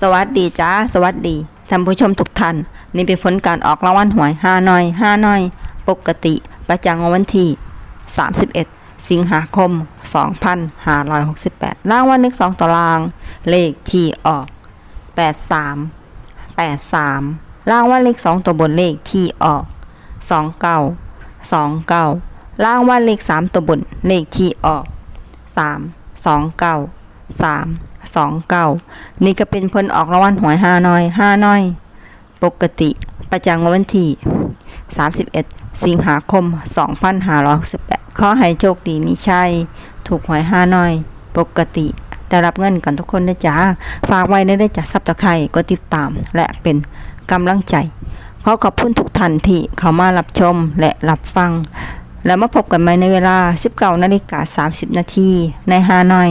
สวัสดีจ้าสวัสดีท่านผู้ชมทุกท่าน นี่เป็นผลการออกรางวัลหวยห้าน้อยห้าน้อย ปกติ ประจำวันที่ 31 สิงหาคม 2568 รางวัลเลขสองตาราง เลขที่ออก 83 83 รางวัลเลขสองตัวบนเลขที่ออก 29 29 รางวัลเลขสามตัวบนเลขที่ออกสาม สองเก้านี่ก็เป็นผลออกรางวัลหวยห้าน้อยห้าน้อย ปกติประจำวันที่สามสิบเอ็ดสิงหาคมสองพันห้าร้อยสิบแปดขอให้โชคดีมีชัย ถูกหวยห้าน้อย ปกติได้รับเงินกันทุกคนนะจ๊ะ ฝากไว้ได้จ้ะซับตะไคร่ก็ติดตามและเป็นกำลังใจ ขอขอบคุณทุกท่านที่เข้ามารับชมและรับฟัง แล้วมาพบกันใหม่ในเวลา 19นาฬิกา30 นาทีในฮานอย